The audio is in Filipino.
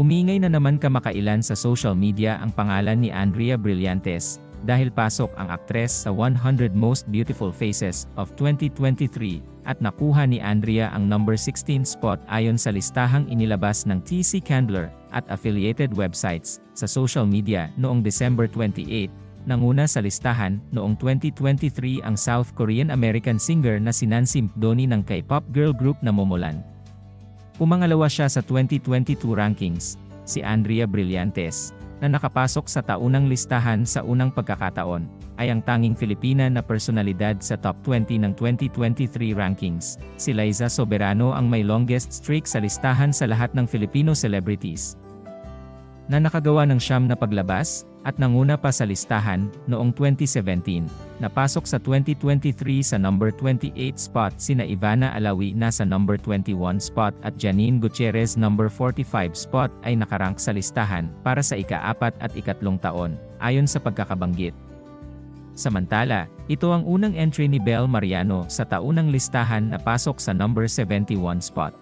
Umingay na naman kamakailan sa social media ang pangalan ni Andrea Brillantes, dahil pasok ang aktres sa 100 Most Beautiful Faces of 2023, at nakuha ni Andrea ang number 16 spot ayon sa listahang inilabas ng TC Candler at affiliated websites sa social media noong December 28. Nanguna sa listahan noong 2023 ang South Korean-American singer na si Nancy Mcdoney ng K-pop girl group na Momoland. Pumangalawa siya sa 2022 rankings, si Andrea Brillantes, na nakapasok sa taunang listahan sa unang pagkakataon, ay ang tanging Filipina na personalidad sa top 20 ng 2023 rankings. Si Liza Soberano ang may longest streak sa listahan sa lahat ng Filipino celebrities na nakagawa ng siyam na paglabas, at nanguna pa sa listahan, noong 2017. Napasok sa 2023 sa number 28 spot sina Ivana Alawi na sa number 21 spot at Janine Gutierrez number 45 spot ay nakarank sa listahan para sa ika-apat at ikatlong taon, ayon sa pagkakabanggit. Samantala, ito ang unang entry ni Bel Mariano sa taunang listahan na pasok sa number 71 spot.